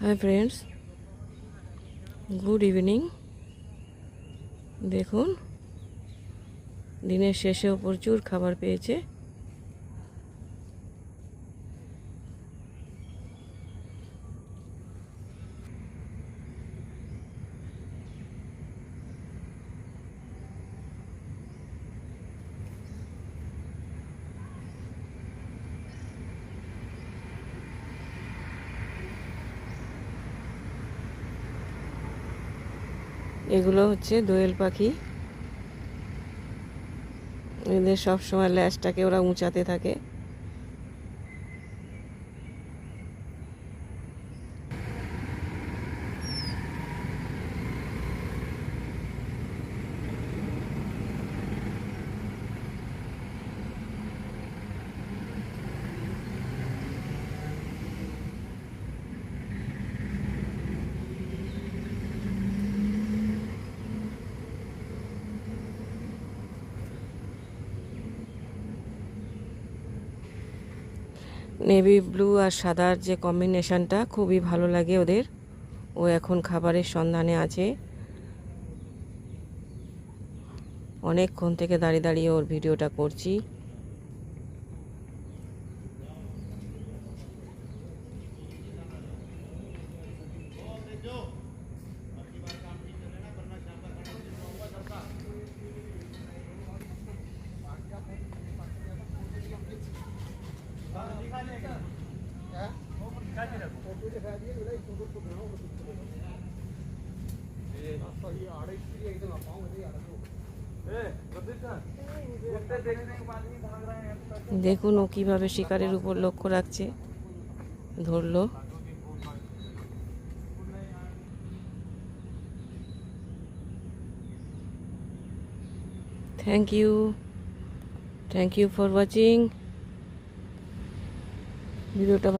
Hi friends good evening দেখুন দিনের শেষেও প্রচুর খাবার পেয়েছে। এগুলো হচ্ছে দোয়েল পাখি। এদের সবসময় সময় ল্যাজটাকে ওরা উঁচাতে থাকে। নেভি ব্লু আর সাদার যে কম্বিনেশনটা খুবই ভালো লাগে ওদের। ও এখন খাবারের সন্ধানে আছে। অনেকক্ষণ থেকে দাঁড়িয়ে দাঁড়িয়ে ওর ভিডিওটা করছি। দেখুন ও কীভাবে শিকারের উপর লক্ষ্য রাখছে। ধরলো। Thank you thank you for watching ভিডিওটা